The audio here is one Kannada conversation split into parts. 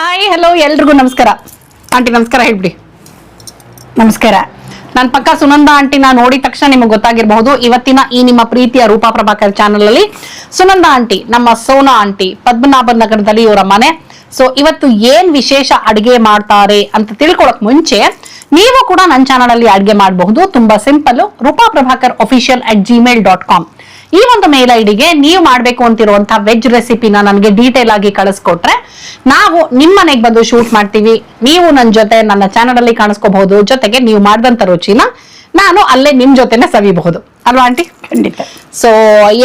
ಹಾಯ್ ಹಲೋ ಎಲ್ರಿಗೂ ನಮಸ್ಕಾರ. ಆಂಟಿ, ನಮಸ್ಕಾರ ಹೇಳ್ಬಿಡಿ. ನಮಸ್ಕಾರ. ನನ್ನ ಪಕ್ಕ ಸುನಂದ ಆಂಟಿನ ನೋಡಿದ ತಕ್ಷಣ ನಿಮಗೆ ಗೊತ್ತಾಗಿರಬಹುದು. ಇವತ್ತಿನ ಈ ನಿಮ್ಮ ಪ್ರೀತಿಯ ರೂಪಾ ಪ್ರಭಾಕರ್ ಚಾನಲ್ ಅಲ್ಲಿ ಸುನಂದ ಆಂಟಿ, ನಮ್ಮ ಸೋನಾ ಆಂಟಿ, ಪದ್ಮನಾಭ ನಗರದಲ್ಲಿ ಇವರ ಮನೆ. ಸೊ ಇವತ್ತು ಏನ್ ವಿಶೇಷ ಅಡಿಗೆ ಮಾಡ್ತಾರೆ ಅಂತ ತಿಳ್ಕೊಳಕ್ ಮುಂಚೆ ನೀವು ಕೂಡ ನನ್ನ ಚಾನಲ್ ಅಲ್ಲಿ ಅಡಿಗೆ ಮಾಡಬಹುದು. ತುಂಬಾ simple Rupa Prabhakar official at Gmail dot com ಈ ಒಂದು ಮೇಲ್ ಐಡಿಗೆ ನೀವು ಮಾಡ್ಬೇಕು ಅಂತಿರುವಂತಹ ವೆಜ್ ರೆಸಿಪಿನ ನನಗೆ ಡೀಟೇಲ್ ಆಗಿ ಕಳಿಸ್ಕೊಟ್ರೆ ನಾವು ನಿಮ್ಮ ಮನೆಗೆ ಬಂದು ಶೂಟ್ ಮಾಡ್ತೀವಿ. ನೀವು ನನ್ನ ಜೊತೆ ನನ್ನ ಚಾನಲ್ ಅಲ್ಲಿ ಕಾಣಿಸ್ಕೋಬಹುದು. ಜೊತೆಗೆ ನೀವು ಮಾಡಿದಂತ ರುಚಿನ ನಾನು ಅಲ್ಲೇ ನಿಮ್ ಜೊತೆನೆ ಸವಿಬಹುದು. ಅಲ್ವಾ ಆಂಟಿ ಖಂಡಿತ. ಸೊ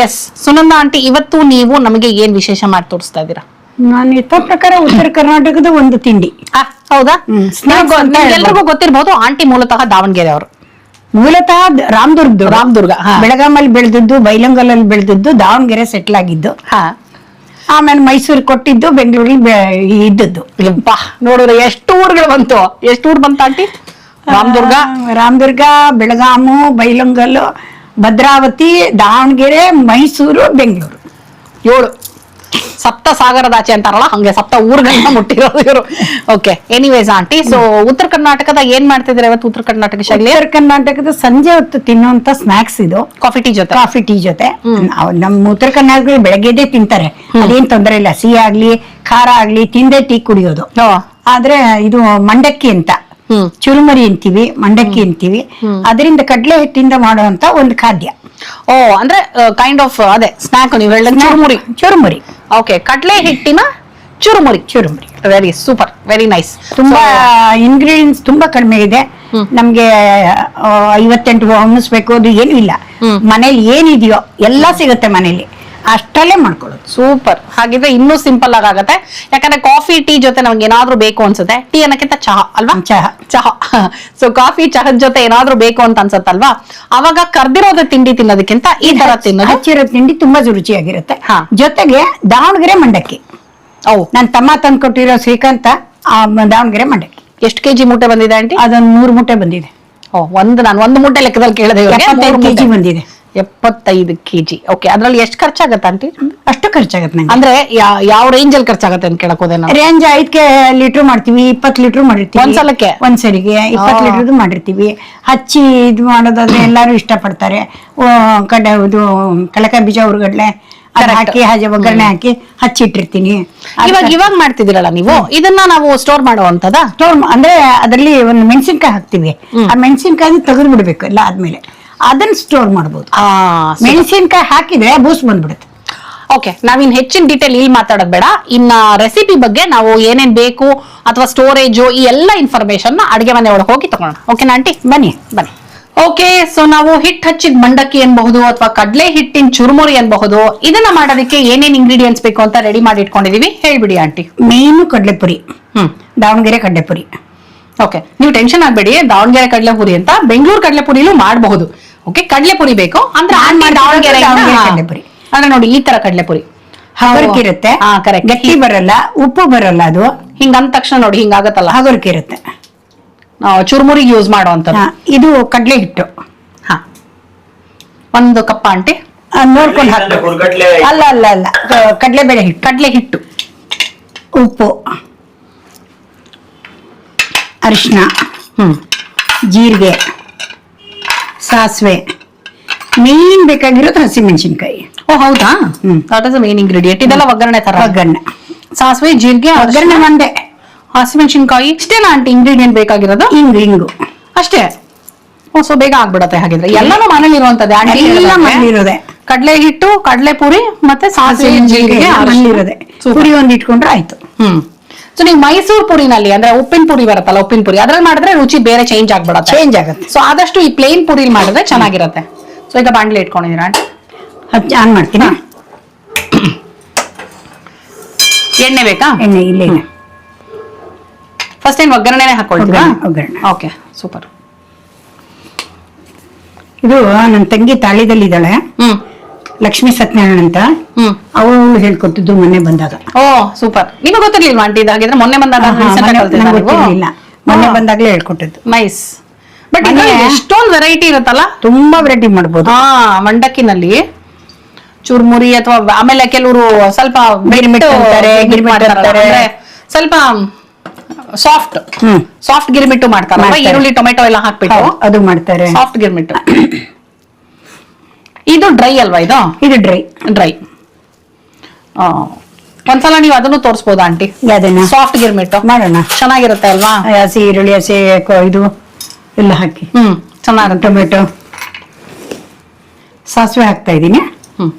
ಎಸ್ ಸುನಂದ ಆಂಟಿ ಇವತ್ತು ನೀವು ನಮಗೆ ಏನ್ ವಿಶೇಷ ಮಾಡಿ ತೋರಿಸ್ತಾ ಇದ್ದೀರಾ? ನಾನು ಇತ್ತ ಪ್ರಕಾರ ಉತ್ತರ ಕರ್ನಾಟಕದ ಒಂದು ತಿಂಡಿ. ಹೌದಾ. ಎಲ್ರಿಗೂ ಗೊತ್ತಿರಬಹುದು ಆಂಟಿ ಮೂಲತಃ ದಾವಣಗೆರೆ ಅವರು ಮೂಲತಃ ರಾಮದುರ್ಗ. ರಾಮದುರ್ಗ. ಬೆಳಗಾಮಲ್ಲಿ ಬೈಲಂಗಲ್ ಬೈಲಂಗಲಲ್ಲಿ ಬೆಳೆದಿದ್ದು ದಾವಣಗೆರೆ ಸೆಟ್ಲ್ ಆಗಿದ್ದು. ಹಾ. ಆಮೇಲೆ ಮೈಸೂರು ಕೊಟ್ಟಿದ್ದು ಬೆಂಗಳೂರಿಗೆ ಇದ್ದದ್ದು. ನೋಡಿದ್ರೆ ಎಷ್ಟು ಊರುಗಳು ಬಂತು? ಎಷ್ಟು ಊರು ಬಂತ ಆಂಟಿ? ರಾಮದುರ್ಗ? ರಾಮದುರ್ಗ ಬೆಳಗಾಮು ಬೈಲಂಗಲ್ಲು ಭದ್ರಾವತಿ ದಾವಣಗೆರೆ ಮೈಸೂರು ಬೆಂಗಳೂರು. ಏಳು. ಸಪ್ತ ಸಾಗರದಾಚೆ ಅಂತಾರಲ್ಲ ಹಂಗೆ ಸಪ್ತ ಊರುಗಳನ್ನ ಮುಟ್ಟಿರೋದು ಇವರು. ಓಕೆ ಎನಿವೇಸ್ ಆಂಟಿ ಸೊ ಉತ್ತರ ಕರ್ನಾಟಕದ ಏನ್ ಮಾಡ್ತಿದ್ರೆ ಇವತ್ತು ಉತ್ತರ ಕರ್ನಾಟಕ ಶೈಲಿ ಉತ್ತರ ಕರ್ನಾಟಕದ ಸಂಜೆ ಹೊತ್ತು ತಿನ್ನುವಂತ ಸ್ನಾಕ್ಸ್ ಇದು. ಕಾಫಿ ಟೀ ಜೊತೆ. ಕಾಫಿ ಟೀ ಜೊತೆ. ನಾವು ನಮ್ಮ ಉತ್ತರ ಕರ್ನಾಟಕದಲ್ಲಿ ಬೆಳಗ್ಗೆದೇ ತಿಂತಾರೆ. ಅದೇನ್ ತೊಂದರೆ ಇಲ್ಲ. ಸಿಹಿ ಆಗ್ಲಿ ಖಾರ ಆಗ್ಲಿ ತಿಂದೆ ಟೀ ಕುಡಿಯೋದು. ಓ, ಆದ್ರೆ ಇದು ಮಂಡಕ್ಕಿ ಅಂತ. ಚುರುಮರಿ ಅಂತೀವಿ ಮಂಡಕ್ಕಿ ಅಂತೀವಿ. ಅದರಿಂದ ಕಡಲೆ ಹಿಟ್ಟಿಂದ ಮಾಡುವಂತ ಒಂದು ಖಾದ್ಯ. ಓ ಅಂದ್ರೆ ಕೈಂಡ್ ಆಫ್ ಅದೇ ಸ್ನಾಕ್ ನೀವು ಹೇಳಿದ ಚುರುಮುರಿ. ಚುರುಮುರಿ. ಓಕೆ ಕಡಲೆ ಹಿಟ್ಟಿನ churumuri. Churumuri. Very super very nice ತುಂಬಾ ಇಂಗ್ರೀಡಿಯೆಂಟ್ಸ್ ತುಂಬಾ ಕಡಿಮೆ ಇದೆ. ನಮ್ಗೆ ಐವತ್ತೆಂಟು ಹಮ್ಮಿಸ್ಬೇಕು ಅದು ಏನು ಇಲ್ಲ. ಮನೇಲಿ ಏನಿದೆಯೋ ಎಲ್ಲಾ ಸಿಗುತ್ತೆ ಮನೇಲಿ. ಅಷ್ಟಲ್ಲೇ ಮಾಡ್ಕೊಳ್ಳೋದು. ಸೂಪರ್. ಹಾಗಿದ್ರೆ ಇನ್ನೂ ಸಿಂಪಲ್ ಆಗಿ ಆಗತ್ತೆ ಯಾಕಂದ್ರೆ ಕಾಫಿ ಟೀ ಜೊತೆ ನಮ್ಗೆ ಏನಾದ್ರೂ ಬೇಕು ಅನ್ಸುತ್ತೆ. ಟೀ ಅನ್ನಕ್ಕಿಂತ ಚಹಾ ಅಲ್ವಾ? ಚಹಾ. ಚಹಾ. ಸೊ ಕಾಫಿ ಚಹದ ಜೊತೆ ಏನಾದ್ರೂ ಬೇಕು ಅಂತ ಅನ್ಸತ್ತಲ್ವಾ? ಅವಾಗ ಕರ್ದಿರೋದ ತಿಂಡಿ ತಿನ್ನೋದಕ್ಕಿಂತ ಈ ತರ ತಿನ್ನೋದು ಹಚ್ಚಿರೋ ತಿಂಡಿ ತುಂಬಾ ರುಚಿಯಾಗಿರುತ್ತೆ. ಹಾ. ಜೊತೆಗೆ ದಾವಣಗೆರೆ ಮಂಡಕ್ಕಿ. ಓ. ನನ್ ತಮ್ಮ ತಂದು ಕೊಟ್ಟಿರೋ ಶ್ರೀಕಾಂತ ಆ ಮ- ದಾವಣಗೆರೆ ಮಂಡಕ್ಕಿ. ಎಷ್ಟು ಕೆಜಿ ಮೂಟೆ ಬಂದಿದೆ ಆಂಟಿ? ಅದೊಂದು ಮೂರು ಮೂಟೆ ಬಂದಿದೆ. ಓ ಒಂದು ನಾನು ಒಂದು ಮೂಟೆ ಲೆಕ್ಕದಲ್ಲಿ ಕೇಳಿದೆ ಇವ್ರಿಗೆ. ಎಪ್ಪತ್ತೈದು ಮೂರು ಕೆಜಿ ಬಂದಿದೆ. ಎಪ್ಪತ್ತೈದು ಕೆಜಿ. ಓಕೆ ಅದ್ರಲ್ಲಿ ಎಷ್ಟು ಖರ್ಚಾಗತ್ತೆ ಆಂಟಿ? ಅಷ್ಟು ಖರ್ಚಾಗತ್ತೆ ನಂಗೆ. ಅಂದ್ರೆ ಯಾ- ಯಾವ ರೇಂಜ್ ಅಲ್ಲಿ ಖರ್ಚಾಗತ್ತೆ ಅಂತ ಕೇಳಕ್ ಹೋದೆ ನಾನು? ರೇಂಜ್ ಐದ್ ಲೀಟರ್ ಮಾಡ್ತೀವಿ ಇಪ್ಪತ್ತು ಲೀಟರ್ ಮಾಡಿರ್ತೀವಿ. ಒಂದ್ ಸಲಕ್ಕೆ? ಒಂದ್ ಸರಿಗೆ ಇಪ್ಪತ್ತು. ಲೀಟರ್ದು ಮಾಡಿರ್ತೀವಿ. ಹಚ್ಚಿ ಇದು ಮಾಡೋದಾದ್ರೆ ಎಲ್ಲಾರು ಇಷ್ಟಪಡ್ತಾರೆ. ಓ, ಕಡೆ ಇದು ಕಳಕ ಬೀಜ ಹುರ್ಗಡ್ಲೆ ಅದ್ ಹಾಕಿ ಹಾಗೆ ಒಗ್ಗರಣೆ ಹಾಕಿ ಹಚ್ಚಿಟ್ಟಿರ್ತೀನಿ. ಇವಾಗ ಇವಾಗ ಮಾಡ್ತಿದ್ದೀರಲ್ಲ ನೀವು? ಇದನ್ನ ನಾವು ಸ್ಟೋರ್ ಮಾಡುವಂತದ ಸ್ಟೋರ್ ಅಂದ್ರೆ ಅದರಲ್ಲಿ ಒಂದು ಮೆಣಸಿನ್ಕಾಯಿ ಹಾಕ್ತಿವಿ. ಆ ಮೆಣಸಿನ್ಕಾಯಿ ತೆಗೆದು ಬಿಡ್ಬೇಕು ಎಲ್ಲ ಆದ್ಮೇಲೆ. ಅದನ್ನ ಸ್ಟೋರ್ ಮಾಡ್ಬೋದು. ಮೆಣಸಿನ್ಕಾಯಿ ಹಾಕಿದ್ರೆ ಬೂಸ್ ಬಂದ್ಬಿಡುತ್ತೆ. ಓಕೆ ನಾವಿನ್ ಹೆಚ್ಚಿನ ಡೀಟೇಲ್ ಇಲ್ಲಿ ಮಾತಾಡೋದ್ ಬೇಡ. ಇನ್ನ ರೆಸಿಪಿ ಬಗ್ಗೆ ನಾವು ಏನೇನ್ ಬೇಕು ಅಥವಾ ಸ್ಟೋರೇಜು ಈ ಎಲ್ಲ ಇನ್ಫಾರ್ಮೇಶನ್ ಅಡಿಗೆ ಮನೆ ಒಳಗೆ ಹೋಗಿ ತಗೊಳ್ಳೋಣ ಓಕೆನಾ ಆಂಟಿ? ಬನ್ನಿ ಬನ್ನಿ. ಓಕೆ ಸೊ ನಾವು ಹಿಟ್ ಹಚ್ಚಿದ ಮಂಡಕ್ಕಿ ಅನ್ಬಹುದು ಅಥವಾ ಕಡಲೆ ಹಿಟ್ಟಿನ ಚುರುಮುರಿ ಅನ್ಬಹುದು ಇದನ್ನ ಮಾಡೋದಕ್ಕೆ ಏನೇನ್ ಇಂಗ್ರೀಡಿಯೆಂಟ್ಸ್ ಬೇಕು ಅಂತ ರೆಡಿ ಮಾಡಿ ಇಟ್ಕೊಂಡಿದೀವಿ. ಹೇಳ್ಬಿಡಿ ಆಂಟಿ. ಮೇನು ಕಡಲೆಪುರಿ. ಹ್ಮ್ ದಾವಣಗೆರೆ ಕಡಲೆಪುರಿ. ಓಕೆ ನೀವು ಟೆನ್ಷನ್ ಆಗ್ಬೇಡಿ. ದಾವಣಗೆರೆ ಕಡಲೆಪುರಿ ಅಂತ ಬೆಂಗಳೂರು ಕಡಲೆಪುರಿಲೂ ಮಾಡಬಹುದು. ಓಕೆ ಕಡಲೆಪುರಿ ಬೇಕು. ಅಂದ್ರೆ ದಾವಣಗೆರೆ ಕಡಲೆಪುರಿ. ಅಂದ್ರೆ ನೋಡಿ ಈ ತರ ಕಡಲೆಪುರಿ ಹಗರ್ಕಿರುತ್ತೆ. ಆ ಕರೆಕ್ಟ್ ಗಟ್ಟಿ ಬರಲ್ಲ ಉಪ್ಪು ಬರಲ್ಲ ಅದು. ಹಿಂಗ ಅಂದ ತಕ್ಷಣ ನೋಡಿ ಹಿಂಗಾಗತ್ತಲ್ಲ. ಹಗರ್ಕಿರುತ್ತೆ. ಚುರುಮುರಿಗೆ ಯೂಸ್ ಮಾಡುವಂತದ್ದು ಇದು ಕಡಲೆ ಹಿಟ್ಟು. ಹಾ. ಒಂದು ಕಪ್ಪ ಆಂಟಿ. ನೋಡ್ಕೊಂಡು ಹಾಕಿ ಅಲ್ಲ ಅಲ್ಲ ಅಲ್ಲ. ಕಡಲೆಬೇಳೆ ಹಿಟ್ಟು. ಕಡಲೆ ಹಿಟ್ಟು. ಉಪ್ಪು. ಅರಿಶಿನ ಹ್ಮ್ ಜೀರಿಗೆ ಸಾಸಿವೆ ಮೇನ್ ಬೇಕಾಗಿರೋದು ಹಸಿಮೆಣಸಿನ್ಕಾಯಿ. ಓ ಹೌದಾ? Hmm. That is main ingredient ಇದೆಲ್ಲ ಒಗ್ಗರಣೆ ತರ ಒಗ್ಗರಣೆ. ಸಾಸಿವೆ ಜೀರಿಗೆ ಒಗ್ಗರಣೆ ಒಂದೇ. ಹಸಿಮೆಣಸಿನ್ಕಾಯಿ ಇಷ್ಟೇನಾ ಆಂಟಿ ಇಂಗ್ರೀಡಿಯಂಟ್ ಬೇಕಾಗಿರೋದು? ಹಿಂಗು ಹಿಂಗು ಅಷ್ಟೇ? ಓ ಸೊ ಬೇಗ ಆಗ್ಬಿಡತ್ತೆ ಹಾಗಿದ್ರೆ. ಎಲ್ಲಾನು ಮನೇಲಿ ಇರುವಂತದ್ದು ಆಂಟಿ ಎಲ್ಲ ಮನೇಲಿರೋದೆ. ಕಡಲೆ ಹಿಟ್ಟು ಕಡಲೆ ಪುರಿ ಮತ್ತೆ ಸಾಸಿವೆ ಜೀರಿಗೆ Super. ಪುರಿ ಒಂದು ಇಟ್ಕೊಂಡ್ರೆ ಆಯ್ತು. ಹ್ಮ್. ಸೊ ನೀವು ಮೈಸೂರ್ ಪುರಿನಲ್ಲಿ ಅಂದ್ರೆ ಉಪ್ಪಿನ ಪುರಿ ಬರುತ್ತಲ್ಲ ಉಪ್ಪಿನ ಪುರಿ ಅದ್ರಲ್ಲಿ ಮಾಡಿದ್ರೆ ರುಚಿ ಬೇರೆ ಚೇಂಜ್ ಆಗ್ಬಿಡತ್ತೆ. ಚೇಂಜ್ ಆಗುತ್ತೆ. ಸೊ ಆದಷ್ಟು ಈ ಪ್ಲೇನ್ ಪುರಿಲ್ ಮಾಡಿದ್ರೆ ಚೆನ್ನಾಗಿರುತ್ತೆ. ಸೊ ಈಗ ಬಾಂಡ್ಲಿ ಇಟ್ಕೊಂಡಿದ್ದೀರಾ? ಆನ್ ಮಾಡ್ತೀನಿ. ಎಣ್ಣೆ ಬೇಕಾ? ಎಣ್ಣೆ ಇಲ್ಲೇ ಫಸ್ಟ್ ಏನ್ ಒಗ್ಗರಣೆನೇ ಹಾಕೊಳ್ತೀರಾ? ಒಗ್ಗರಣೆ. ಓಕೆ ಸೂಪರ್ ಇದು ನನ್ನ ತಂಗಿ ತಾಳಿದಲ್ಲಿದ್ದಾಳೆ. ಹ್ಮ್. ಲಕ್ಷ್ಮೀ ಸತ್ಯನಾರಾಯಣ ಅಂತ. ಅವಳು ಹೇಳ್ಕೊಟ್ಟಿದ್ದು ಮೊನ್ನೆ ಬಂದಾಗ. ಓ ಸೂಪರ್. ನಿಮಗೆ ಗೊತ್ತಿರ್ಲಿಲ್ವಾ ಆಂಟಿ ಇದಾಗಿದ್ರೆ ಮೊನ್ನೆ ಬಂದಾಗ ಆಹಾ, ಮೊನ್ನೆ ನಂಗ್ ಗೊತ್ತಿರ್ಲಿಲ್ಲ. ಮೊನ್ನೆ ಬಂದಾಗ್ಲೇ ಹೇಳ್ಕೊಟ್ಟಿದ್ದು. ನೈಸ್ ಬಟ್ ಎಷ್ಟೊಂದು ವೆರೈಟಿ ಇರುತ್ತಲ್ಲ? ತುಂಬಾ ವೆರೈಟಿ ಮಾಡ್ಬೋದು. ಹಾ ಮಂಡಕ್ಕಿನಲ್ಲಿ. ಚುರ್ಮುರಿ ಅಥವಾ ಆಮೇಲೆ ಕೆಲವರು ಸ್ವಲ್ಪ ಗಿರ್ಮಿಟ್ ಬಿಟ್ಟು ಅಂತಾರೆ, ಗಿರ್ಮಿಟ್ ಗಿರ್ಮಿಟ್ ಮಾಡ್ತಾರಲ್ಲ, ಅಂತಾರೆ. ಅಂದ್ರೆ ಸ್ವಲ್ಪ ಸಾಫ್ಟ್ ಹ್ಮ್. ಸಾಫ್ಟ್ ಗಿರ್ಮಿಟ್ಟು ಮಾಡ್ತಾರೆ. ಈರುಳ್ಳಿ ಟೊಮೆಟೊ ಎಲ್ಲ ಹಾಕ್ಬಿಟ್ಟು ಹೌದು, ಅದು ಮಾಡ್ತಾರೆ. ಸಾಫ್ಟ್ ಗಿರ್ಮಿಟ್ಟು. ಇದು ಡ್ರೈ ಅಲ್ವಾ ಇದು? ಇದು ಡ್ರೈ ಡ್ರೈ ಒಂದ್ಸಲ ನೀವು ಅದನ್ನು ತೋರಿಸ್ಬೋದಾ ಆಂಟಿ? ಅದನ್ನ ಸಾಫ್ಟ್ ಗಿರ್ಮಿಟ್ಟು ಮಾಡೋಣ. ಚೆನ್ನಾಗಿರುತ್ತೆ ಅಲ್ವಾ? ಹಸಿ ಈರುಳ್ಳಿ ಹಸಿ ಇದು ಎಲ್ಲ ಹಾಕಿ. ಹ್ಮ್ ಚೆನ್ನಾಗಿರುತ್ತೆ. ಟೊಮೆಟೊ. ಸಾಸಿವೆ ಹಾಕ್ತಾ ಇದ್ದೀನಿ. ಹ್ಮ್.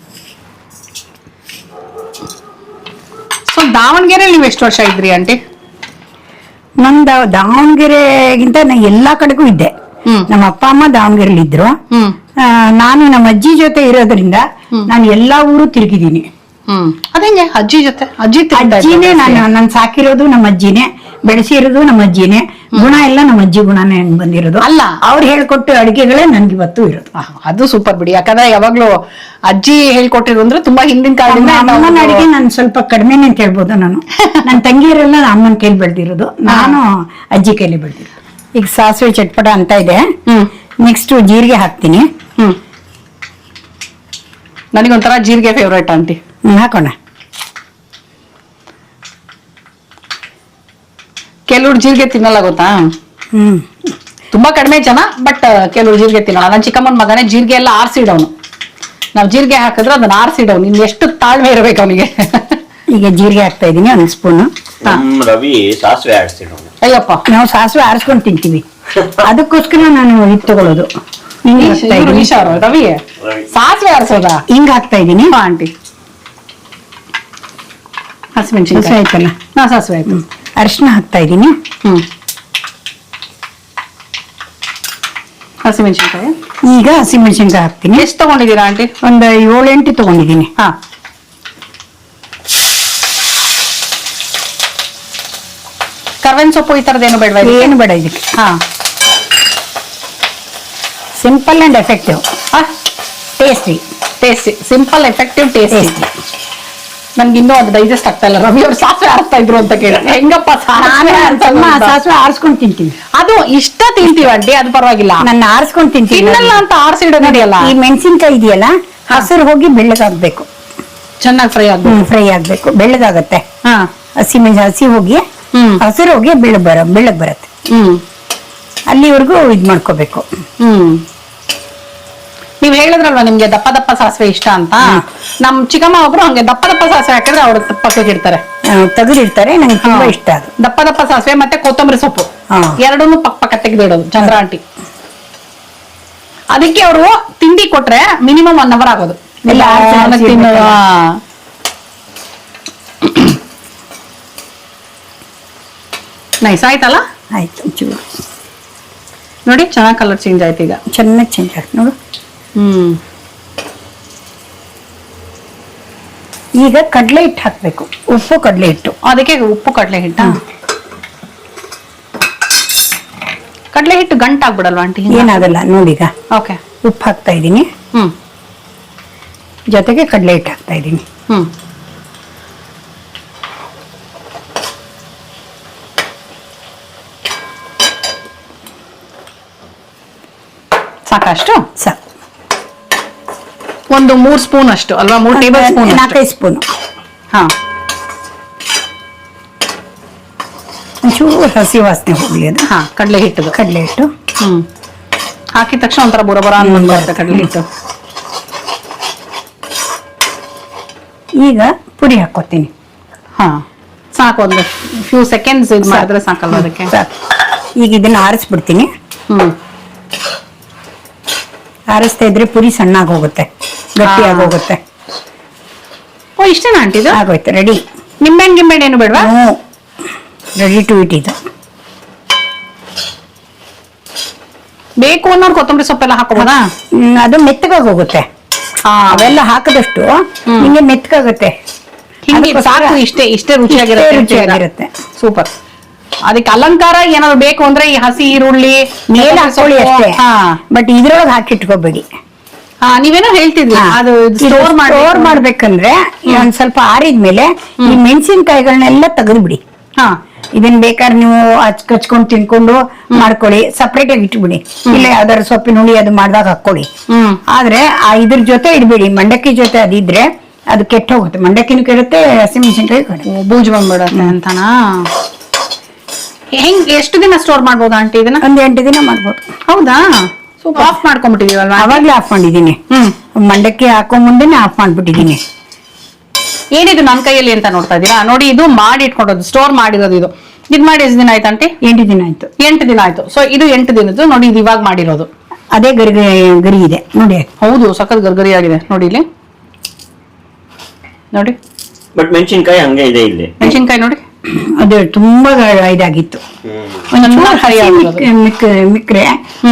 ಸೊ ದಾವಣಗೆರೆ ನೀವು ಎಷ್ಟು ವರ್ಷ ಇದ್ರಿ ಆಂಟಿ? ನಂದು ದಾವಣಗೆರೆಗಿಂತ ನಾ ಎಲ್ಲಾ ಕಡೆಗೂ ಇದ್ದೆ. ನಮ್ಮ ಅಪ್ಪ ಅಮ್ಮ ದಾವಣಗೆರೆಲಿ ಇದ್ರು. ನಾನು ನಮ್ಮ ಅಜ್ಜಿ ಜೊತೆ ಇರೋದ್ರಿಂದ ನಾನು ಎಲ್ಲಾ ಊರು ತಿರುಗಿದ್ದೀನಿ. ಹ್ಮ್. ಅದೇಂಗೆ? ಅಜ್ಜಿ ಜೊತೆ? ಅಜ್ಜಿ ಅಜ್ಜಿನೇ ನಾನು ನಾನು ಸಾಕಿರೋದು ನಮ್ಮ ಅಜ್ಜಿನೇ ಬೆಳೆಸಿರೋದು ನಮ್ಮ ಅಜ್ಜಿನೇ. ಗುಣ ಎಲ್ಲ ನಮ್ಮ ಅಜ್ಜಿ ಗುಣನೇ ಬಂದಿರೋದು. ಅಲ್ಲ. ಅವ್ರು ಹೇಳ್ಕೊಟ್ಟು ಅಡಿಗೆಗಳೇ ನನ್ಗೆ ಇವತ್ತು ಇರೋದು. ಅದು ಸೂಪರ್ ಬಿಡಿ. ಯಾಕಂದ್ರೆ ಯಾವಾಗ್ಲೂ ಅಜ್ಜಿ ಹೇಳ್ಕೊಟ್ಟಿದ್ರು ಅಂದ್ರೆ ತುಂಬಾ ಹಿಂದಿನ ಕಾಲದಿಂದ ಅಮ್ಮನ ಅಡಿಗೆ ನಾನು ಸ್ವಲ್ಪ ಕಡಿಮೆನೆ ಅಂತ ಹೇಳ್ಬೋದು ನಾನು. ನನ್ನ ತಂಗಿಯರೆಲ್ಲ ಅಮ್ಮನ ಕೈಲಿ ಬೆಳೆದಿರೋದು. ನಾನು ಅಜ್ಜಿ ಕೈಲಿ ಬೆಳೆದಿರೋದು. ಈಗ ಸಾಸಿವೆ ಚಟ್ಪಟ ಅಂತ ಇದೆ. ಹ್ಮ್. ನೆಕ್ಸ್ಟ್ ಜೀರಿಗೆ ಹಾಕ್ತೀನಿ. ಹ್ಮ್. ನನಗೊಂಥರ ಜೀರಿಗೆ ಫೇವ್ರೇಟ್ ಆಂಟಿ. ಹ್ಞೂ ಹಾಕೋಣ. ಕೆಲವ್ರು ಜೀರಿಗೆ ತಿನ್ನಲ್ಲ ಗೊತ್ತಾ? ಹ್ಮ್. ತುಂಬಾ ಕಡಿಮೆ ಜನ ಬಟ್ ಕೆಲವ್ರು ಜೀರಿಗೆ ತಿನ್ನೋಣ ನನ್ನ ಚಿಕ್ಕಮ್ಮನ ಮಗನೇ ಜೀರಿಗೆ ಎಲ್ಲ ಆರ್ಸಿಡವನು ನಾವು ಜೀರಿಗೆ ಹಾಕಿದ್ರೆ ಅದನ್ನ ಆರ್ಸಿಡವ್ನು ಇನ್ನು ಎಷ್ಟು ತಾಳ್ಮೆ ಇರಬೇಕು ಅವನಿಗೆ. ಈಗ ಜೀರಿಗೆ ಹಾಕ್ತಾ ಇದೀನಿ ಒಂದು ಸ್ಪೂನು ರವಿ ಸಾಸಿವೆ ಆಡಿಸಿಡೋಣ ಅಯ್ಯಪ್ಪ. ನಾವು ಸಾಸಿವೆ ಆರಿಸ್ಕೊಂಡು ತಿಂತೀವಿ. ಅದಕ್ಕೋಸ್ಕರ ನಾನು ಇದು ತಗೊಳ್ಳೋದು. ಹಿಂಗ್ ಹಾಕ್ತಾ ಇವ್ರು ಇದೀನಿ. ಈಶಾ ಅವ್ರು, ರವಿ. ರವಿ. ಸಾಸಿವೆ ಆರಿಸೋದಾ ಹಿಂಗ್ ಹಾಕ್ತಾ ಇದೀನಿ. ಆಂಟಿ. ಸಾಸಿವೆ ಹಸಿಮೆಣಸಿನ್ಕಾಯಿ ಆಯ್ತಲ್ಲ? ಹಾ ಸಾಸಿವೆ ಆಯ್ತು. ಅರಿಶಿನ ಹಾಕ್ತಾ ಇದೀನಿ. ಹ್ಮ್. ಹಸಿಮೆಣಸಿನ್ಕಾಯಿ. ಈಗ ಹಸಿಮೆಣಸಿನ್ಕಾಯಿ ಹಾಕ್ತೀನಿ. ಎಷ್ಟು ತಗೊಂಡಿದ್ದೀರಾ ಆಂಟಿ? ಒಂದು ಏಳೆಂಟು ತಗೊಂಡಿದ್ದೀನಿ. ಹಾ. ಕರ್ಬೇವಿನ ಸೊಪ್ಪು ಈ ತರದೇನು ಬೇಡವಾ? ಏನು ಬೇಡ ಇದಕ್ಕೆ. ಹಾ. Simple and effective tasty tasty simple effective tasty. ನನ್ಗೆ ಇನ್ನೂ ಅದು ಡೈಜೆಸ್ಟ್ ಆಗ್ತಾ ಇಲ್ಲ ರವಿ ಅವ್ರು ಸಾಸಿವೆ ಆರ್ತಾ ಇದ್ರು ಅಂತ ಕೇಳಿದ್ರೆ ಹೆಂಗಪ್ಪ ಸಾಸಿವೆ ಆರಿಸ್ಕೊಂಡು ತಿಂತೀನಿ. ಅದು ಇಷ್ಟ ತಿಂತೀವಿ ಅಡ್ಡಿ ಅದು ಪರವಾಗಿಲ್ಲ. ನನ್ನ ಆರಿಸ್ಕೊಂಡು ತಿಂತೀನಿ ತಿನ್ನಲ್ಲ ಅಂತ ಆರ್ಸಿಡೋದಿದೆಯಲ್ಲ ಈ ಮೆಣಸಿನ್ಕಾಯಿ ಇದೆಯಲ್ಲ ಹಸಿರು ಹೋಗಿ ಬೆಳ್ಳಗಾಗ್ಬೇಕು. ಚೆನ್ನಾಗಿ ಫ್ರೈ ಆಗ್ಬೇಕು. ಫ್ರೈ ಆಗ್ಬೇಕು. ಬೆಳ್ಳಗಾಗತ್ತೆ. ಹಾ. ಹಸಿ ಮೆಣಸು ಹಸಿ ಹೋಗಿ ಹಸಿರು ಹೋಗಿ ಬೆಳ್ಳ ಬರ ಬೆಳ್ಳಗ್ ಬರತ್ತೆ. ಹ್ಮ್. ಅಲ್ಲಿವರೆಗೂ ಇದ್ ಮಾಡ್ಕೋಬೇಕು. ಹ್ಮ್. ನೀವ್ ಹೇಳಿದ್ರಲ್ವಾ ನಿಮ್ಗೆ ದಪ್ಪ ದಪ್ಪ ಸಾಸಿವೆ ಇಷ್ಟ ಅಂತ? ನಮ್ ಚಿಕ್ಕಮ್ಮ ಒಬ್ರು ಹಂಗೆ ದಪ್ಪ ದಪ್ಪ ಸಾಸಿವೆ ಹಾಕಿದ್ರೆ ಅವ್ರ ಪಕ್ಕಕ್ಕೆ ಇಡ್ತಾರೆ. ತೆಗೆದಿರ್ತಾರೆ ನಂಗೆ ತುಂಬಾ ಇಷ್ಟ ಅದು. ದಪ್ಪ ದಪ್ಪ ಸಾಸಿವೆ ಮತ್ತೆ ಕೊತ್ತಂಬರಿ ಸೊಪ್ಪು. ಹಾ. ಎರಡನ್ನೂ ಪಕ್ಕ ಪಕ್ಕ ತೆಗೆದಿಡೋದು ಚಂದ್ರ ಆಂಟಿ ಅದಕ್ಕೆ ಅವರು ತಿಂಡಿ ಕೊಟ್ರೆ ಮಿನಿಮಮ್ ಒನ್ ಅವರ್ ಆಗೋದು. ಎಲ್ಲ. ಹಾ. ನೈಸ್ ಆಯ್ತಲ್ಲ? ಆಯ್ತು ಒಂಚೂರು. ನೋಡಿ ಚೆನ್ನಾಗಿ ಕಲರ್ ಚೇಂಜ್ ಆಯ್ತು ಈಗ. ಚೆನ್ನಾಗಿ ಚೇಂಜ್ ಆಯ್ತು ನೋಡು. ಹ್ಮ್. ಈಗ ಕಡಲೆ ಹಿಟ್ಟು ಹಾಕ್ಬೇಕು. ಉಪ್ಪು ಕಡಲೆ ಹಿಟ್ಟು. ಅದಕ್ಕೆ ಉಪ್ಪು ಕಡಲೆ ಹಿಟ್ಟ ಕಡಲೆ ಹಿಟ್ಟು ಗಂಟಾಗ್ಬಿಡಲ್ವಾ ಆಂಟಿ? ಏನಾಗಲ್ಲ ನೋಡೀಗ ಓಕೆ. ಉಪ್ಪು ಹಾಕ್ತಾ ಇದ್ದೀನಿ. ಹ್ಮ್. ಜೊತೆಗೆ ಕಡಲೆ ಹಿಟ್ಟು ಹಾಕ್ತಾ ಇದ್ದೀನಿ. ಹ್ಮ್. ಸಾಕಷ್ಟು ಸಾಕು. ಒಂದು ಮೂರ್ ಸ್ಪೂನ್ ಅಷ್ಟು ಅಲ್ವಾ? ಮೂರ್ ಟೇಬಲ್ ಸ್ಪೂನ್ ನಾಲ್ಕೈದು ಸ್ಪೂನ್. ಹಾ. ಒಂಚೂರು ಹಸಿ ವಾಸನೆ ಹೋಗ್ಲಿ ಅದು. ಹಾ ಕಡಲೆ ಹಿಟ್ಟು ಕಡಲೆ ಹಿಟ್ಟು. ಹ್ಮ್. ಹಾಕಿದ ತಕ್ಷಣ ಒಂಥರ ಬುರ ಬುರ ಬರುತ್ತೆ ಕಡಲೆ ಹಿಟ್ಟು. ಈಗ ಪುರಿ ಹಾಕೋತೀನಿ ಹಾ ಸಾಕು ಒಂದು ಫ್ಯೂ ಸೆಕೆಂಡ್ಸ್ ಇದು ಮಾಡಿದ್ರೆ ಸಾಕಲ್ವಾ ಅದಕ್ಕೆ? ಈಗ ಇದನ್ನ ಆರಿಸ್ಬಿಡ್ತೀನಿ. ಹ್ಮ್. ಆರಿಸ್ತಾ ಇದ್ರೆ ಪುರಿ ಸಣ್ಣಾಗಿ ಹೋಗುತ್ತೆ. ಗಟ್ಟಿಯಾಗಿ ಹೋಗುತ್ತೆ ಓ ಇಷ್ಟೇನಾ ಆಂಟಿ ಇದು? ಆಗೋಯ್ತು ರೆಡಿ ನಿಂಬೆಹಣ್ಣು ಗಿಂಬೆಹಣ್ಣು ಏನು ಬೇಡವಾ? ರೆಡಿ ಟು ಇಟ್ ಇದು. ಬೇಕು ಅನ್ನೋರು ಕೊತ್ತಂಬರಿ ಸೊಪ್ಪೆಲ್ಲ ಹಾಕೋಬೋದಾ? ಹ್ಮ್, ಅದು ಮೆತ್ತಗಾಗಿ ಹೋಗುತ್ತೆ. ಹಾ. ಅವೆಲ್ಲ ಹಾಕಿದಷ್ಟು ಹಿಂಗೆ ಮೆತ್ತಗಾಗುತ್ತೆ. ಹಿಂಗೆ ಅದಕ್ಕೋಸ್ಕರ ಸಾಕು ಇಷ್ಟೇ ಇಷ್ಟೇ ರುಚಿಯಾಗಿರುತ್ತೆ ಇಷ್ಟೇ ರುಚಿಯಾಗಿರುತ್ತೆ. ಸೂಪರ್. ಅದಕ್ಕೆ ಅಲಂಕಾರ ಏನಾದ್ರು ಬೇಕು ಅಂದ್ರೆ ಈ ಹಸಿ ಈರುಳ್ಳಿ ಮೇಲೆ ಹಸೋಳಿ ಹಾಕೊಳ್ಳಿ ಸೊಪ್ಪು, ಅಷ್ಟೇ. ಹಾ. ಬಟ್ ಇದ್ರೊಳಗೆ ಹಾಕಿಟ್ಕೋಬೇಡಿ. ನೀವೇನೋ ಹೇಳ್ತಿದ್ರಿ ಅದು ಸ್ಟೋರ್ ಸ್ಟೋರ್ ಮಾಡ್ಬೇಕಂದ್ರೆ ಒಂದ್ ಸ್ವಲ್ಪ ಆರಿದ್ಮೇಲೆ ಈ ಮೆಣಸಿನ್ಕಾಯಿಗಳನ್ನೆಲ್ಲ ತೆಗೆದ್ಬಿಡಿ. ಹಾ. ಇದನ್ ಬೇಕಾದ್ರೆ ನೀವು ಕಚ್ಕೊಂಡು ತಿನ್ಕೊಂಡು ಮಾಡ್ಕೊಳ್ಳಿ. ಸಪ್ರೇಟ್ ಆಗಿ ಇಟ್ಬಿಡಿ. ಇಲ್ಲ ಯಾವ್ದಾದ್ರು ಸೊಪ್ಪಿನ ಹುಳಿ ಅದು ಮಾಡ್ದಾಗ ಹಾಕೊಳ್ಳಿ ಆದ್ರೆ ಆ ಇದ್ರ ಜೊತೆ ಇಡ್ಬೇಡಿ. ಮಂಡಕ್ಕಿ ಜೊತೆ ಅದಿದ್ರೆ ಅದು ಕೆಟ್ಟ ಹೋಗುತ್ತೆ. ಮಂಡಕ್ಕಿನೂ ಕೆಡುತ್ತೆ ಹಸಿಮೆಣಸಿನ್ಕಾಯಿ ಕೆಡುತ್ತೆ. ಬೂಜು ಬಂದ್ಬಿಡತ್ತೆ ಅಂತನಾ? ಹೆಂಗ್ ಎಷ್ಟು ದಿನ ಸ್ಟೋರ್ ಮಾಡ್ಬೋದು ಆಂಟಿ ಇದನ್ನ? ಒಂದ್ ಎಂಟು ದಿನ ಮಾಡ್ಬೋದು. ಹೌದಾ? ಆಫ್ ಮಾಡ್ಕೊಂಡ್ಬಿಟ್ಟಿದೀವಲ್ವಾ ಅವಾಗ್ಲೇ ಆಫ್ ಮಾಡಿದ್ದೀನಿ. ಹ್ಮ್. ಮಂಡಕ್ಕಿ ಹಾಕೋ ಮುಂದೆನೆ ಆಫ್ ಮಾಡ್ಬಿಟ್ಟಿದ್ದೀನಿ. ಏನಿದು ನನ್ನ ಕೈಯಲ್ಲಿ ಅಂತ ನೋಡ್ತಾ ಇದ್ದೀರಾ? ನೋಡಿ ಇದು ಮಾಡಿ ಇಟ್ಕೊಂಡೋದು ಸ್ಟೋರ್ ಮಾಡಿರೋದು ಇದು. ಇದು ಮಾಡಿ ಎಷ್ಟು ದಿನ ಆಯ್ತು ಆಂಟಿ? ಎಂಟು ದಿನ ಆಯ್ತು. ಎಂಟು ದಿನ ಆಯ್ತು. ಸೊ ಇದು ಎಂಟು ದಿನದ್ದು ನೋಡಿ ಇದು ಇವಾಗ ಮಾಡಿರೋದು. ಅದೇ ಗರಿ ಗರಿ ಇದೆ. ನೋಡಿ. ಹೌದು ಸಖತ್ ಗರ್ಗರಿ ಆಗಿದೆ. ನೋಡಿ ಇಲ್ಲಿ. ನೋಡಿ. ಬಟ್ ಮೆಣಸಿನ್ಕಾಯಿ ಹಂಗೆ ಇದೆ ಇಲ್ಲಿ. ಮೆಣಸಿನ್ಕಾಯಿ ನೋಡಿ. ಅದು ತುಂಬಾ ಇದಾಗಿತ್ತು. ಮಿಕ್ರೆ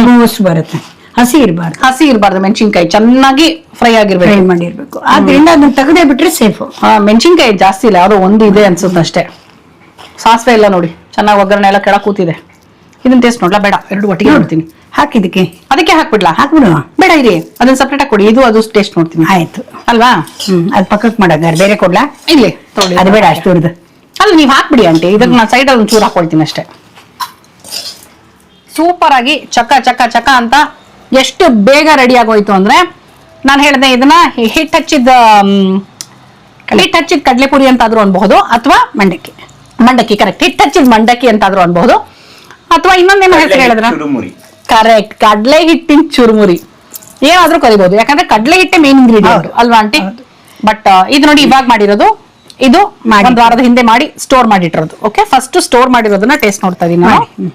ಹೂವಸ್ ಬರುತ್ತೆ. ಹಸಿ ಇರಬಾರ್ದು. ಹಸಿ ಇರಬಾರ್ದು ಮೆಣಸಿನ್ಕಾಯಿ ಚೆನ್ನಾಗಿ ಫ್ರೈ ಫ್ರೈ ಆಗಿರ್ಬೇಕು ಮಾಡಿರ್ಬೇಕು. ಆದ್ರಿಂದ ಅದನ್ನ ತೆಗೆದೇ ಬಿಟ್ರೆ ಸೇಫ್. ಹಾ ಮೆಣಸಿನ್ಕಾಯಿ ಜಾಸ್ತಿ ಇಲ್ಲ ಯಾವ್ದೋ ಒಂದು ಇದೆ ಅನ್ಸುತ್ತೆ ಅಷ್ಟೇ. ಸಾಸಿವೆ ಇಲ್ಲ ನೋಡಿ ಚೆನ್ನಾಗಿ ಒಗ್ಗರಣೆ ಎಲ್ಲ ಕೆಳ ಕೂತಿದೆ. ಇದನ್ನ ಟೇಸ್ಟ್ ನೋಡ್ಲಾ? ಬೇಡ ಎರಡು ಒಟ್ಟಿಗೆ ನೋಡ್ತೀನಿ ಹಾಕಿದಕ್ಕೆ ಅದಕ್ಕೆ ಹಾಕ್ಬಿಡ್ಲಾ? ಹಾಕ್ಬಿಡು. ಬೇಡ ಇರಿ ಅದನ್ನ ಸಪ್ರೇಟ್ ಆಗಿ ಕೊಡಿ. ಇದು ಅದು ಟೇಸ್ಟ್ ನೋಡ್ತೀನಿ. ಆಯ್ತು. ಅಲ್ವಾ? ಹ್ಮ್ ಅದ್ ಪಕ್ಕಕ್ಕೆ ಮಾಡೋದಾರೆ ಬೇರೆ ಕೊಡ್ಲಾ? ಇಲ್ಲಿ ತೊಗೊಳ್ಳಿ. ಅದು ಬೇಡ ಅಷ್ಟು ಅಲ್ಲ ನೀವು ಹಾಕ್ಬಿಡಿ ಆಂಟಿ. ಇದಕ್ಕೆ ನಾನು ಸೈಡಲ್ಲಿ ಒಂದು ಚೂರು ಹಾಕೊಳ್ತೀನಿ ಅಷ್ಟೇ. ಸೂಪರ್ ಆಗಿ ಚಕ್ಕ ಚಕ್ಕ ಚಕ್ಕ ಅಂತ ಎಷ್ಟು ಬೇಗ ರೆಡಿ ಆಗೋಯ್ತು ಅಂದ್ರೆ ನಾನು ಹೇಳಿದೆ ಇದನ್ನ ಹಿಟ್ ಹಚ್ಚಿದ ಹಿಟ್ ಹಚ್ಚಿದ ಕಡಲೆಪುರಿ ಅಂತಾದ್ರೂ ಅನ್ಬಹುದು ಅಥವಾ ಮಂಡಕ್ಕಿ. ಮಂಡಕ್ಕಿ ಕರೆಕ್ಟ್ ಹಿಟ್ ಹಚ್ಚಿದ ಮಂಡಕ್ಕಿ ಅಂತಾದ್ರೂ ಅನ್ಬಹುದು. ಅಥವಾ ಇನ್ನೊಂದೇನು ಹೆಸರು ಹೇಳಿದ್ರ? ಚುರುಮುರಿ. ಕರೆಕ್ಟ್ ಕಡಲೆ ಹಿಟ್ಟಿನ ಚುರುಮುರಿ. ಏನಾದ್ರೂ ಕರಿಬಹುದು ಯಾಕಂದ್ರೆ ಕಡಲೆ ಹಿಟ್ಟೆ ಮೇನ್ ಇಂಗ್ರೀಡಿಯಂಟ್ ಅಲ್ವಾ ಆಂಟಿ? ಬಟ್ ಇದು ನೋಡಿ ಇವಾಗ ಮಾಡಿರೋದು ಇದು ಒಂದು ವಾರದ ಹಿಂದೆ ಮಾಡಿ ಸ್ಟೋರ್ ಮಾಡಿಟ್ಟಿರೋದು. ಓಕೆ ಫಸ್ಟ್ ಸ್ಟೋರ್ ಮಾಡಿರೋದನ್ನ ಟೇಸ್ಟ್ ನೋಡ್ತಾ ಇದೀನಿ. ಹ್ಮ್.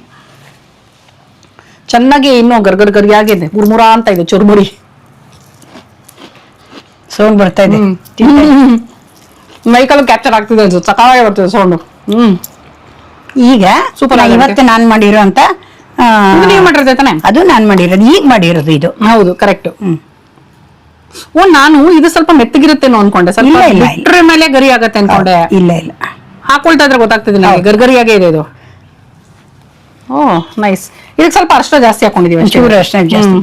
ಚೆನ್ನಾಗಿ ಇನ್ನು ಗರ್ಗರ್ ಗರಿಯಾಗಿದೆ ಮುರ್ಮುರ ಅಂತ ಇದೆ ಚುರುಮುರಿ. ಸೌಂಡ್ ಬರ್ತಾ ಇದೆ. ಮೈಕಲ್ ಕ್ಯಾಪ್ಚರ್ ಆಗ್ತಿದೆ ಅನ್ಸುತ್ತೆ. ಸಕಾಲಾಗಿ ಬರ್ತದೆ ಸೌಂಡ್ ಹ್ಮ್. ಈಗ ಸೂಪರ್ ಆಗಿದೆ. ಇವತ್ತು ನಾನ್ ಮಾಡಿರೋ ಅಂತ ನೀವು ಮಾಡಿರೋದೇ ತಾನೆ? ಅದು ನಾನ್ ಮಾಡಿರೋದು ಈಗ ಮಾಡಿರೋದು ಇದು. ಹೌದು ಕರೆಕ್ಟ್ ಹ್ಮ್. ಓ ನಾನು ಇದು ಸ್ವಲ್ಪ ಮೆತ್ತಗಿರುತ್ತೇನೋ ಅನ್ಕೊಂಡೆ. ಇಲ್ಲ, ಇಲ್ಲ, ಇಲ್ಲ. ಮೇಲೆ ಗರಿ ಆಗತ್ತೆ ಅನ್ಕೊಂಡೆ. ಇಲ್ಲ ಇಲ್ಲ. ಹಾಕೊಳ್ತಾ ಇದ್ರೆ ಗೊತ್ತಾಗ್ತದೆ ನನಗೆ. ಗರ್ಗರಿಯಾಗೇ ಇದೆ ಇದು. ಓ ನೈಸ್ ಇದಕ್ಕೆ ಸ್ವಲ್ಪ ಅರ್ಶನ ಜಾಸ್ತಿ ಹಾಕೊಂಡಿದೀವಿ ಒಂಚೂರು ಅರ್ಶಿನ ಜಾಸ್ತಿ.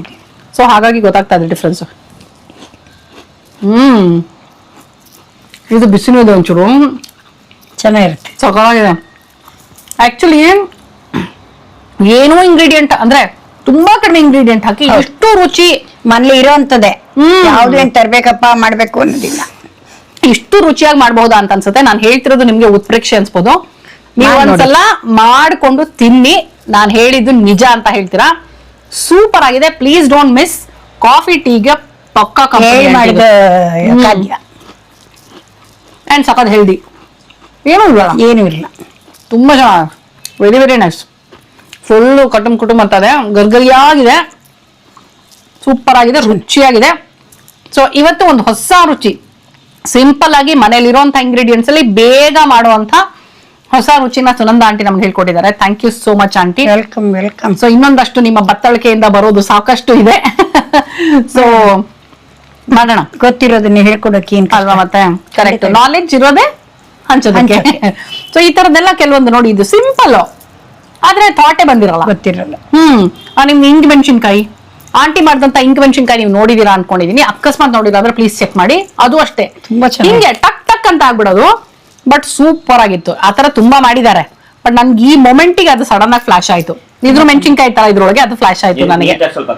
ಸೊ ಹಾಗಾಗಿ ಗೊತ್ತಾಗ್ತಾ ಇದೆ ಡಿಫ್ರೆನ್ಸ್ ಹ್ಮ್. ಇದು ಬಿಸಿನೂ ಇದೆ ಒಂಚೂರು. ಚೆನ್ನಾಗಿರುತ್ತೆ. ಸಕಾಲಾಗಿದೆ ಆಕ್ಚುಲಿ ಏನೋ ಇಂಗ್ರೀಡಿಯಂಟ್ ಅಂದ್ರೆ ತುಂಬಾ ಕಡಿಮೆ ಇಂಗ್ರೀಡಿಯಂಟ್ ಹಾಕಿ. ಎಷ್ಟು ರುಚಿ ಮನೇಲಿ ಇರೋಂಥದ್ದೇ. ಯಾವ್ದು ಏನ್ ತರ್ಬೇಕಪ್ಪ ಮಾಡ್ಬೇಕು ಅನ್ನೋದಿಲ್ಲ. ಇಷ್ಟು ರುಚಿಯಾಗಿ ಮಾಡಬಹುದಾ ಅಂತ ಅನ್ಸುತ್ತೆ. ನಾನು ಹೇಳ್ತಿರೋದು ನಿಮ್ಗೆ ಉತ್ಪ್ರೇಕ್ಷೆ ಅನ್ಸ್ಬೋದು. ನೀವು. ಒಂದ್ಸಲ ಮಾಡ್ಕೊಂಡು ತಿನ್ನಿ. ನಾನು ಹೇಳಿದ್ದು ನಿಜ ಅಂತ ಹೇಳ್ತೀರಾ? ಸೂಪರ್ ಆಗಿದೆ. ಪ್ಲೀಸ್ ಡೋಂಟ್ ಮಿಸ್ ಕಾಫಿ ಟೀಗೆ ಪಕ್ಕ ಮಾಡಿದ. ಖಾದ್ಯ. ಅಂಡ್ ಸಖತ್ ಹೆಲ್ದಿ ಏನೂ ಇಲ್ಲ. ಏನೂ ಇಲ್ಲ. ತುಂಬಾ ಚೆನ್ನಾಗಿ ವೆರಿ ವೆರಿ ನೈಸ್ ಫುಲ್ಲು ಕಟುಮ್ ಕುಟುಂಬ ಅಂತದೆ ಗರ್ಗರಿಯಾಗಿದೆ. ಸೂಪರ್ ಆಗಿದೆ ರುಚಿಯಾಗಿದೆ. ಸೊ ಇವತ್ತು ಒಂದು ಹೊಸ ರುಚಿ. ಸಿಂಪಲ್ ಆಗಿ ಮನೇಲಿರುವಂತ ಇಂಗ್ರೀಡಿಯೆಂಟ್ಸ್ ಅಲ್ಲಿ ಬೇಗ ಮಾಡುವಂತ ಹೊಸ ರುಚಿನ ಸುನಂದ ಆಂಟಿ ನಮ್ಗೆ ಹೇಳ್ಕೊಟ್ಟಿದ್ದಾರೆ. Thank you so much aunty. Welcome welcome so ಇನ್ನೊಂದಷ್ಟು ನಿಮ್ಮ ಬತ್ತಳಿಕೆಯಿಂದ ಬರೋದು ಸಾಕಷ್ಟು ಇದೆ. ಸೊ ಮಾಡೋಣ. ಗೊತ್ತಿರೋದನ್ನ ಹೇಳ್ಕೊಡಕ್ಕೆ? ಅಲ್ವಾ ಮತ್ತೆ? ಕರೆಕ್ಟ್. ನಾಲೆಡ್ಜ್ ಇರೋದೇ ಹಂಚೋದಕ್ಕೆ. ಸೊ ಈ ತರದ್ದೆಲ್ಲ ಕೆಲವೊಂದು ನೋಡಿ ಇದು ಸಿಂಪಲ್ ಆದ್ರೆ ಥಾಟೆ ಬಂದಿರಲ್ಲ. ಗೊತ್ತಿರಲ್ಲ. ಹ್ಮ್. ಆ, ನಿಮ್ ಇಂಗ್ ಮೆಣಸಿನ್ಕಾಯಿ ಆಂಟಿ ಮಾಡಿದಂತ ಇಂಗ್ ಮೆಣಸಿನ್ಕಾಯಿ ನೀವು ನೋಡಿದೀರಾ ಅನ್ಕೊಂಡಿದೀನಿ. ಅಕಸ್ಮಾತ್ ನೋಡಿಲ್ಲ ಅಂದ್ರೆ ಪ್ಲೀಸ್ ಚೆಕ್ ಮಾಡಿ. ಅದು ಅಷ್ಟೇ. ತುಂಬಾ. ಹಿಂಗೆ ಟಕ್ ಟಕ್ ಅಂತ ಆಗ್ಬಿಡೋದು ಬಟ್ ಸೂಪರ್ ಆಗಿತ್ತು. ಆತರ ತುಂಬಾ ಮಾಡಿದ್ದಾರೆ. ಬಟ್ ನನ್ಗೆ ಈ ಮೊಮೆಂಟಿಗೆ ಅದು ಸಡನ್ ಆಗಿ ಫ್ಲಾಶ್ ಆಯ್ತು. ಇದ್ರ ಮೆಣಸಿನ್ಕಾಯಿ ತರ ಇದ್ರೊಳಗೆ ಅದು ಫ್ಲಾಶ್ ಆಯ್ತು ನನಗೆ. ಸ್ವಲ್ಪ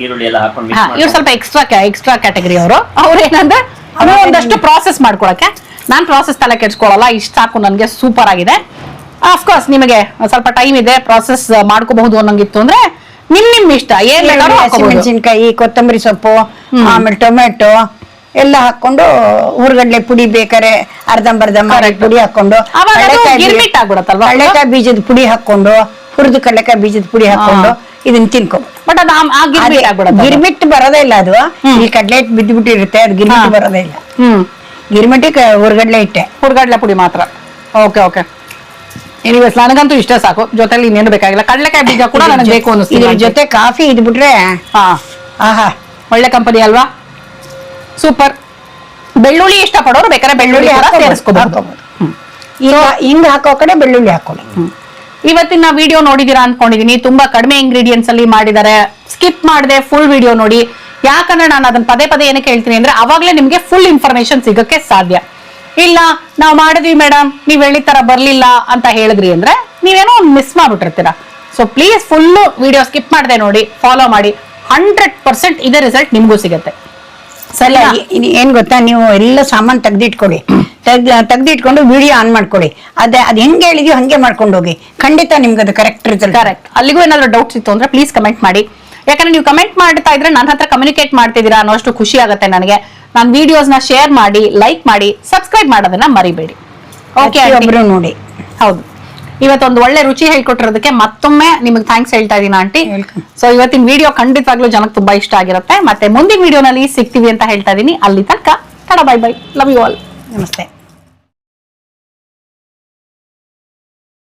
ಈರುಳ್ಳಿ ಎಲ್ಲ ಹಾಕೊಂಡು ಇವ್ರು ಸ್ವಲ್ಪ ಎಕ್ಸ್ಟ್ರಾ ಎಕ್ಸ್ಟ್ರಾ ಕ್ಯಾಟಗರಿ ಅವರು. ಅವ್ರು ಏನಂದ್ರೆ ಅದು ಒಂದಷ್ಟು ಪ್ರಾಸೆಸ್ ಮಾಡ್ಕೊಳಕ್ಕೆ. ನಾನ್ ಪ್ರಾಸೆಸ್ ತಲೆ ಕೆಡ್ಸ್ಕೊಳಲ್ಲ ಇಷ್ಟ ಸಾಕು ನನ್ಗೆ ಸೂಪರ್ ಆಗಿದೆ. ಕೋರ್ಸ್ ನಿಮಗೆ ಸ್ವಲ್ಪ ಟೈಮ್ ಇದೆ ಪ್ರಾಸೆಸ್ ಮಾಡ್ಕೋಬಹುದು ಅನ್ನಂಗಿತ್ತು ಅಂದ್ರೆ ನಿಮ್ ನಿಮ್ ಇಷ್ಟ ಏನ್ ಬೇಕಾದ್ರೂ ಹಾಕೋಬಹುದು ಮೆಣಸಿನ್ಕಾಯಿ ಕೊತ್ತಂಬರಿ ಸೊಪ್ಪು ಆಮೇಲೆ ಟೊಮೆಟೊ ಎಲ್ಲ ಹಾಕೊಂಡು ಹುರ್ಗಡ್ಲೆ ಪುಡಿ ಬೇಕಾರೆ ಅರ್ಧಂಬರ್ಧ ಪುಡಿ ಹಾಕೊಂಡು ಅವಾಗ ಅದು ಕಡ್ಲೆಕಾಯಿ ಬೀಜ- ಗಿರ್ಮಿಟ್ ಆಗ್ಬಿಡತ್ತಲ್ವಾ? ಕಡ್ಲೆಕಾಯಿ ಬೀಜದ ಪುಡಿ ಹಾಕೊಂಡು ಹುರಿದು ಕಡಲೆಕಾಯಿ ಬೀಜದ ಪುಡಿ ಹಾಕೊಂಡು ಇದನ್ನ ತಿನ್ಕೊ ಬಟ್ ಅದು ಆ- ಆ ಗಿರ್ಮಿಟ್ ಆಗ್ಬಿಡತ್ತೆ ಗಿರ್ಮಿಟ್ ಬರೋದೇ ಇಲ್ಲ ಅದು. ಈ ಕಡ್ಲೆ ಹಿಟ್ಟು ಬಿದ್ದು ಬಿಟ್ಟಿರುತ್ತೆ ಅದು ಗಿರ್ಮಿಟ್. ಬರೋದೇ ಇಲ್ಲ. ಹ್ಮ್. ಗಿರ್ಮಿಟ್ಟಿಗೆ ಹುರ್ಗಡ್ಲೆ ಇಟ್ಟೆ ಹುರ್ಗಡ್ಲೆ ಪುಡಿ ಮಾತ್ರ. ಓಕೆ ಓಕೆ ಎನಿವೇಸ್ ನನಗಂತೂ ಇಷ್ಟ ಸಾಕು. ಜೊತೆಲಿ ಇನ್ನೇನು ಬೇಕಾಗಿಲ್ಲ. ಕಡಲೆಕಾಯಿ ಬೀಜ ಕೂಡ ನನಗೆ ಬೇಕು ಇದ್ರ ಇದರ ಜೊತೆ ಕಾಫಿ ಇದ್ಬಿಟ್ರೆ ಹಾ. ಆಹಾ. ಒಳ್ಳೆ ಕಂಪನಿ ಅಲ್ವಾ? ಸೂಪರ್ ಬೆಳ್ಳುಳ್ಳಿ ಇಷ್ಟಪಡೋರು ಬೇಕಾದ್ರೆ ಬೆಳ್ಳುಳ್ಳಿ ಕೂಡ ಸೇರಿಸ್ಕೊಬಹುದು ಸೇರಿಸ್ಕೋಬಹುದು ಈಗ ಹಿಂಗ್ ಹಾಕೋ ಕಡೆ ಬೆಳ್ಳುಳ್ಳಿ ಹಾಕೊಳ್ಳಿ ಇವತ್ತಿನ ವಿಡಿಯೋ ನೋಡಿದೀರಾ ಅನ್ಕೊಂಡಿದೀನಿ. ತುಂಬಾ ಕಡಿಮೆ ಇಂಗ್ರೀಡಿಯೆಂಟ್ಸ್ ಅಲ್ಲಿ ಮಾಡಿದ್ದಾರೆ. ಸ್ಕಿಪ್ ಮಾಡದೆ ಫುಲ್ ವಿಡಿಯೋ ನೋಡಿ. ಯಾಕಂದ್ರೆ ನಾನು ಅದನ್ನ ಪದೇ ಪದೇ ಏನಕ್ಕೆ ಹೇಳ್ತೀನಿ ಅಂದ್ರೆ ಅವಾಗಲೇ ನಿಮ್ಗೆ ಫುಲ್ ಇನ್ಫಾರ್ಮೇಶನ್ ಸಿಗಕ್ಕೆ ಸಾಧ್ಯ. ಇಲ್ಲ ನಾವು ಮಾಡಿದ್ವಿ ಮೇಡಮ್ ನೀವ್ ಹೇಳಿದ ತರ ಬರ್ಲಿಲ್ಲ ಅಂತ ಹೇಳಿದ್ರಿ ಅಂದ್ರೆ ನೀವೇನೋ ಒಂದು miss ಮಾಡ್ಬಿಟ್ಟಿರ್ತೀರಾ. So please full video skip ಮಾಡದೆ ನೋಡಿ ಫಾಲೋ ಮಾಡಿ. ಹಂಡ್ರೆಡ್ ಪರ್ಸೆಂಟ್ ಇದೇ ರಿಸಲ್ಟ್ ನಿಮ್ಗೂ ಸಿಗುತ್ತೆ. ಸರಿ ಏನ್ ಗೊತ್ತಾ ನೀವು ಎಲ್ಲ ಸಾಮಾನು ತೆಗ್ದಿಟ್ಕೊಳ್ಳಿ ತೆಗ್ದು ತೆಗ್ದಿಟ್ಕೊಂಡು ವಿಡಿಯೋ ಆನ್ ಮಾಡ್ಕೊಳ್ಳಿ ಅದೇ ಅದ್ ಹೆಂಗೆ ಹೇಳಿದ್ಯೋ ಹಂಗೆ ಮಾಡ್ಕೊಂಡು ಹೋಗಿ. ಖಂಡಿತ ನಿಮ್ಗೆ ಅದು ಕರೆಕ್ಟ್ ರಿಸಲ್ಟ್ ಕರೆಕ್ಟ್ ಅಲ್ಲಿಗೂ ಏನಾದ್ರು ಡೌಟ್ಸ್ ಇತ್ತು ಅಂದ್ರೆ ಪ್ಲೀಸ್ ಕಮೆಂಟ್ ಮಾಡಿ. ಯಾಕಂದ್ರೆ ನೀವು ಕಮೆಂಟ್ ಮಾಡ್ತಾ ಇದ್ರೆ ನನ್ನ ಹತ್ರ ಕಮ್ಯುನಿಕೇಟ್ ಮಾಡ್ತಿದ್ದೀರಾ ಅನ್ನೋಷ್ಟು ಖುಷಿ ಆಗುತ್ತೆ ನನಗೆ. ನಾನು ವಿಡಿಯೋಸ್ನ ಶೇರ್ ಮಾಡಿ ಲೈಕ್ ಮಾಡಿ ಸಬ್ಸ್ಕ್ರೈಬ್ ಮಾಡೋದನ್ನ ಮರಿಬೇಡಿ. ಓಕೆ ನೋಡಿ. ಹೌದು. ಇವತ್ತೊಂದು ಒಳ್ಳೆ ರುಚಿ ಹೇಳ್ಕೊಟ್ಟಿರೋದಕ್ಕೆ ಮತ್ತೊಮ್ಮೆ ನಿಮಗೆ ಥ್ಯಾಂಕ್ಸ್ ಹೇಳ್ತಾ ಇದೀನಿ ಆಂಟಿ. ಸೊ ಇವತ್ತಿನ ವಿಡಿಯೋ ಖಂಡಿತವಾಗ್ಲೂ ಜನಕ್ಕೆ ತುಂಬಾ ಇಷ್ಟ ಆಗಿರುತ್ತೆ. ಮತ್ತೆ ಮುಂದಿನ ವಿಡಿಯೋನಲ್ಲಿ ಸಿಗ್ತೀವಿ ಅಂತ ಹೇಳ್ತಾ ಇದೀನಿ ಅಲ್ಲಿ ತನಕ ತಡ bye bye love you all ನಮಸ್ತೆ.